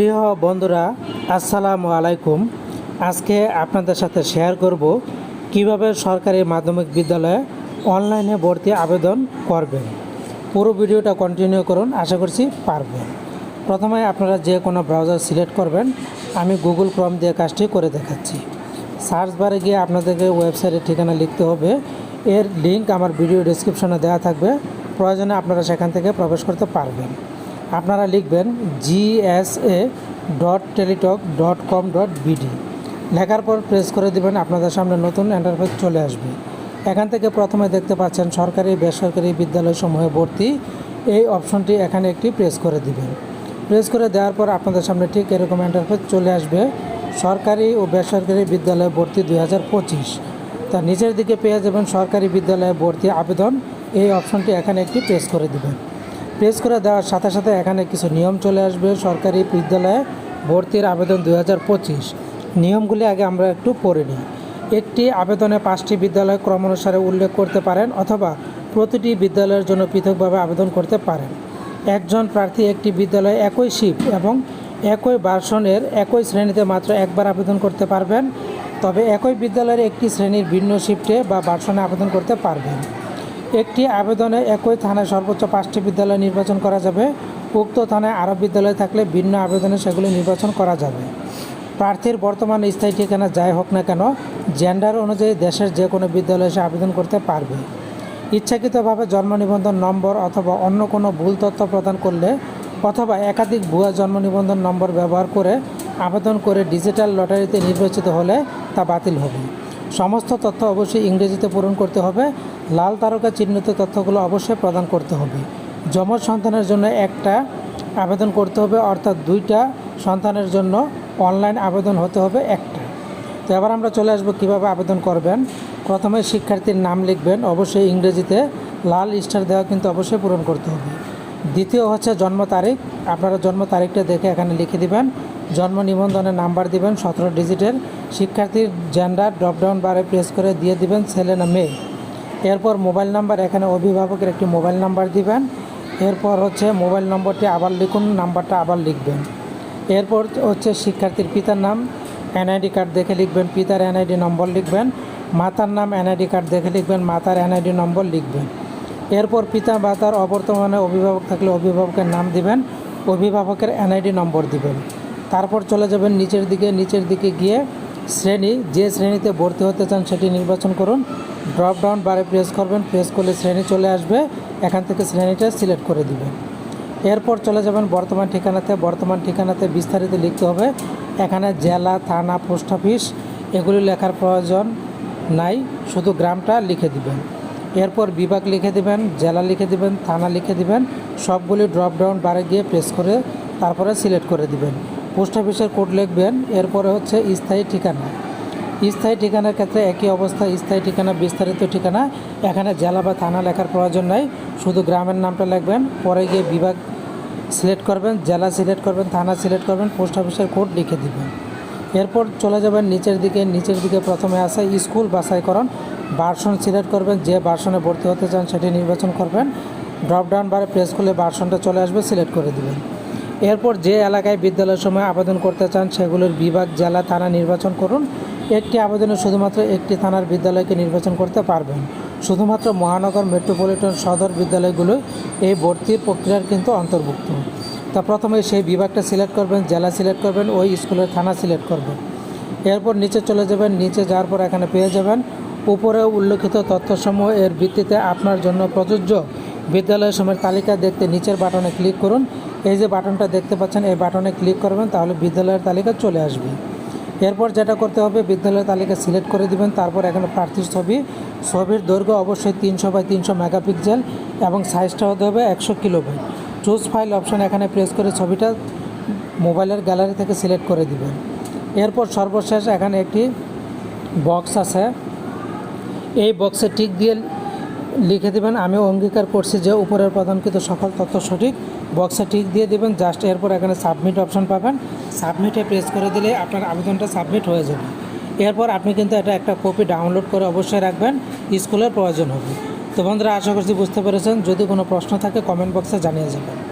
প্রিয় বন্ধুরা, আসসালামু আলাইকুম। আজকে আপনাদের সাথে শেয়ার করব কীভাবে সরকারি মাধ্যমিক বিদ্যালয়ে অনলাইনে ভর্তি আবেদন করবেন। পুরো ভিডিওটা কন্টিনিউ করুন, আশা করছি পারবেন। প্রথমে আপনারা যে কোনো ব্রাউজার সিলেক্ট করবেন, আমি গুগল ক্রম দিয়ে কাজটি করে দেখাচ্ছি। সার্চ বারে গিয়ে আপনাদেরকে ওয়েবসাইটের ঠিকানা লিখতে হবে। এর লিঙ্ক আমার ভিডিও ডিসক্রিপশনে দেওয়া থাকবে। প্রয়োজনে আপনারা সেখান থেকে প্রবেশ করতে পারবেন। আপনারা লিখবেন GSA dot Teletalk dot com dot BD লেখার পর প্রেস করে দিবেন, আপনাদের সামনে নতুন ইন্টারফেস চলে আসবে। এখান থেকে প্রথমে দেখতে পাচ্ছেন সরকারি, বেসরকারি বিদ্যালয়সমূহে ভর্তি। এই অপশনটি এখানে একটি প্রেস করে দিবেন। প্রেস করে দেওয়ার পর আপনাদের সামনে ঠিক এরকম ইন্টারফেস চলে আসবে। সরকারি ও বেসরকারি বিদ্যালয়ে ভর্তি দুই হাজার পঁচিশ। তার নিচের দিকে পেয়ে যাবেন সরকারি বিদ্যালয়ে ভর্তি আবেদন। এই অপশনটি এখানে একটি প্রেস করে দিবেন। প্রেস করে দেওয়ার সাথে সাথে এখানে কিছু নিয়ম চলে আসবে। সরকারি বিদ্যালয়ে ভর্তির আবেদন দুই হাজার পঁচিশ। নিয়মগুলি আগে আমরা একটু পড়ে নিই। একটি আবেদনে পাঁচটি বিদ্যালয় ক্রমানুসারে উল্লেখ করতে পারেন অথবা প্রতিটি বিদ্যালয়ের জন্য পৃথকভাবে আবেদন করতে পারেন। একজন প্রার্থী একটি বিদ্যালয়ে একই শিফট এবং একই ভার্সনের একই শ্রেণীতে মাত্র একবার আবেদন করতে পারবেন, তবে একই বিদ্যালয়ের একটি শ্রেণির ভিন্ন শিফটে বা ভার্সনে আবেদন করতে পারবেন। একটি আবেদনে একই থানায় সর্বোচ্চ পাঁচটি বিদ্যালয় নির্বাচন করা যাবে। উক্ত থানায় আরও বিদ্যালয় থাকলে ভিন্ন আবেদনে সেগুলি নির্বাচন করা যাবে। প্রার্থীর বর্তমান স্থায়ী ঠিকানা যাই হোক না কেন জেন্ডার অনুযায়ী দেশের যে কোনো বিদ্যালয়ে সে আবেদন করতে পারবে। ইচ্ছাকৃতভাবে জন্ম নিবন্ধন নম্বর অথবা অন্য কোনো ভুল তথ্য প্রদান করলে অথবা একাধিক ভুয়া জন্ম নিবন্ধন নম্বর ব্যবহার করে আবেদন করে ডিজিটাল লটারিতে নির্বাচিত হলে তা বাতিল হবে। সমস্ত তথ্য অবশ্যই ইংরেজিতে পূরণ করতে হবে। লাল তারকা চিহ্নিত তথ্যগুলো অবশ্যই প্রদান করতে হবে। যমজ সন্তানের জন্য একটা আবেদন করতে হবে, অর্থাৎ দুইটা সন্তানের জন্য অনলাইন আবেদন হতে হবে একটা। তো এবার আমরা চলে আসব কীভাবে আবেদন করবেন। প্রথমে শিক্ষার্থীর নাম লিখবেন, অবশ্যই ইংরেজিতে লাল স্টার দেওয়া কিন্তু অবশ্যই পূরণ করতে হবে। দ্বিতীয় হচ্ছে জন্ম তারিখ, আপনারা জন্ম তারিখটা দেখে এখানে লিখে দিবেন। জন্ম নিবন্ধনের নাম্বার দিবেন সতেরো ডিজিটের শিক্ষার্থীর জেন্ডার, ড্রপডাউন বারে প্রেস করে দিয়ে দিবেন ছেলে না মেয়ে। এরপর মোবাইল নাম্বার, এখানে অভিভাবকের একটি মোবাইল নাম্বার দিবেন। এরপর হচ্ছে মোবাইল নম্বরটি আবার লিখুন, নাম্বারটা আবার লিখবেন। এরপর হচ্ছে শিক্ষার্থীর পিতার নাম, এনআইডি কার্ড দেখে লিখবেন, পিতার এনআইডি নম্বর লিখবেন, মাতার নাম, এনআইডি কার্ড দেখে লিখবেন, মাতার এনআইডি নম্বর লিখবেন। এরপর পিতা, মাতার অবর্তমানে অভিভাবক থাকলে অভিভাবকের নাম দিবেন, অভিভাবকের এনআইডি নম্বর দিবেন। তারপর চলে যাবেন নিচের দিকে নিচের দিকে গিয়ে শ্রেণি, যে শ্রেণীতে ভর্তি হতে চান সেটি নির্বাচন করুন। ড্রপ ডাউন বারে প্রেস করবেন প্রেস করলে শ্রেণি চলে আসবে, এখান থেকে শ্রেণীটা সিলেক্ট করে দিবেন। এরপর চলে যাবেন বর্তমান ঠিকানাতে বর্তমান ঠিকানাতে বিস্তারিত লিখতে হবে। এখানে জেলা, থানা, পোস্ট অফিস, এগুলি লেখার প্রয়োজন নাই, শুধু গ্রামটা লিখে দিবেন। এরপর বিভাগ লিখে দিবেন, জেলা লিখে দিবেন, থানা লিখে দিবেন, সবগুলি ড্রপ ডাউন বারে গিয়ে প্রেস করে তারপরে সিলেক্ট করে দিবেন। পোস্ট অফিসের কোড লিখবেন, এরপরে হচ্ছে স্থায়ী ঠিকানা। স্থায়ী ঠিকানার ক্ষেত্রে একই অবস্থা, স্থায়ী ঠিকানা, বিস্তারিত ঠিকানা। এখানে জেলা বা থানা লেখার প্রয়োজন নাই, শুধু গ্রামের নামটা লিখবেন, পরে গিয়ে বিভাগ সিলেক্ট করবেন, জেলা সিলেক্ট করবেন, থানা সিলেক্ট করবেন, পোস্ট অফিসের কোড লিখে দিবেন। এরপর চলে যাবেন নিচের দিকে নিচের দিকে প্রথমে আসে স্কুল বাছাইকরণ। বার্সন সিলেক্ট করবেন, যে বার্সনে ভর্তি হতে চান সেটি নির্বাচন করবেন। ড্রপডাউন বারে প্রেস করলে বার্সনটা চলে আসবে, সিলেক্ট করে দিবেন। এরপর যে এলাকায় বিদ্যালয়ের সময় আবেদন করতে চান সেগুলোর বিভাগ, জেলা, থানা নির্বাচন করুন। একটি আবেদনে শুধুমাত্র একটি থানার বিদ্যালয়কে নির্বাচন করতে পারবেন। শুধুমাত্র মহানগর মেট্রোপলিটন সদর বিদ্যালয়গুলো এই ভর্তির প্রক্রিয়ার কিন্তু অন্তর্ভুক্ত। তা প্রথমে সেই বিভাগটা সিলেক্ট করবেন, জেলা সিলেক্ট করবেন, ওই স্কুলের থানা সিলেক্ট করবেন। এরপর নিচে চলে যাবেন, নিচে যাওয়ার পর এখানে পেয়ে যাবেন। উপরে উল্লেখিত তথ্যসমূহ এর ভিত্তিতে আপনার জন্য প্রযোজ্য। বিদ্যালয় সময়ের তালিকা দেখতে নিচের বাটনে ক্লিক করুন। এই যে বাটনটা দেখতে পাচ্ছেন, এই বাটনে ক্লিক করবেন, তাহলে বিদ্যালয়ের তালিকা চলে আসবে। এরপর যেটা করতে হবে, বিদ্যালয়ের তালিকা সিলেক্ট করে দিবেন, তারপর এখানে প্রার্থীর ছবি। ছবির দৈর্ঘ্য অবশ্যই তিনশো বাই তিনশো মেগাপিক্সেল এবং সাইজটা হতে হবে একশো কিলোবাইট। চুজ ফাইল অপশন এখানে প্রেস করে ছবিটা মোবাইলের গ্যালারি থেকে সিলেক্ট করে দিবেন। এরপর সর্বশেষ এখানে একটি বক্স আছে। এই বক্সে টিক দিয়ে লিখে দেবেন আমি অঙ্গীকার করছি যে উপরের প্রদানকৃত সকল তথ্য সঠিক, বক্সে ঠিক দিয়ে দেবেন, জাস্ট এরপর এখানে সাবমিট অপশন পাবেন। সাবমিটে প্রেস করে দিলে আপনার আবেদনটা সাবমিট হয়ে যাবে। এরপর আপনি কিন্তু এটা একটা কপি ডাউনলোড করে অবশ্যই রাখবেন, স্কুলের প্রয়োজন হবে। তো বন্ধুরা, আশা করছি বুঝতে পেরেছেন। যদি কোনো প্রশ্ন থাকে কমেন্ট বক্সে জানিয়ে যাবেন।